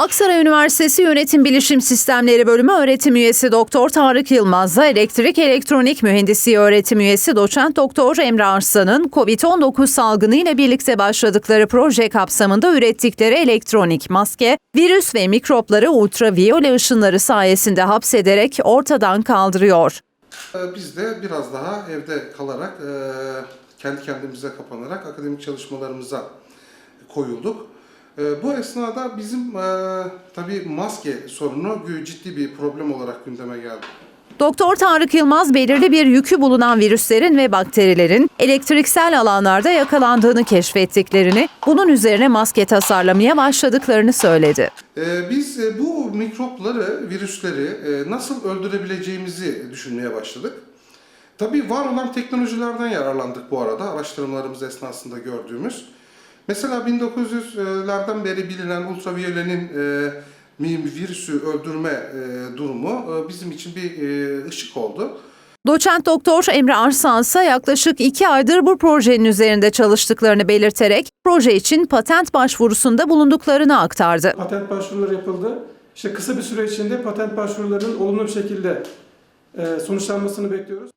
Aksaray Üniversitesi Yönetim Bilişim Sistemleri Bölümü öğretim üyesi Doktor Tarık Yılmaz'la elektrik elektronik mühendisliği öğretim üyesi doçent Doktor Emre Arslan'ın COVID-19 salgını ile birlikte başladıkları proje kapsamında ürettikleri elektronik maske, virüs ve mikropları ultraviyole ışınları sayesinde hapsederek ortadan kaldırıyor. Ee, Biz de biraz daha evde kalarak, e, kendi kendimize kapanarak akademik çalışmalarımıza koyulduk. E, Bu esnada bizim e, tabii maske sorunu ciddi bir problem olarak gündeme geldi. Doktor Tarık Yılmaz belirli bir yükü bulunan virüslerin ve bakterilerin elektriksel alanlarda yakalandığını keşfettiklerini, bunun üzerine maske tasarlamaya başladıklarını söyledi. E, Biz e, bu mikropları, virüsleri e, nasıl öldürebileceğimizi düşünmeye başladık. Tabii var olan teknolojilerden yararlandık bu arada araştırmalarımız esnasında gördüğümüz. Mesela 1900'lerden beri bilinen ultraviyolenin e, virüsü öldürme e, durumu e, bizim için bir ışık oldu. Doçent Doktor Emre Arslan ise yaklaşık iki aydır bu projenin üzerinde çalıştıklarını belirterek proje için patent başvurusunda bulunduklarını aktardı. Patent başvuruları yapıldı. İşte kısa bir süre içinde patent başvurularının olumlu bir şekilde sonuçlanmasını bekliyoruz.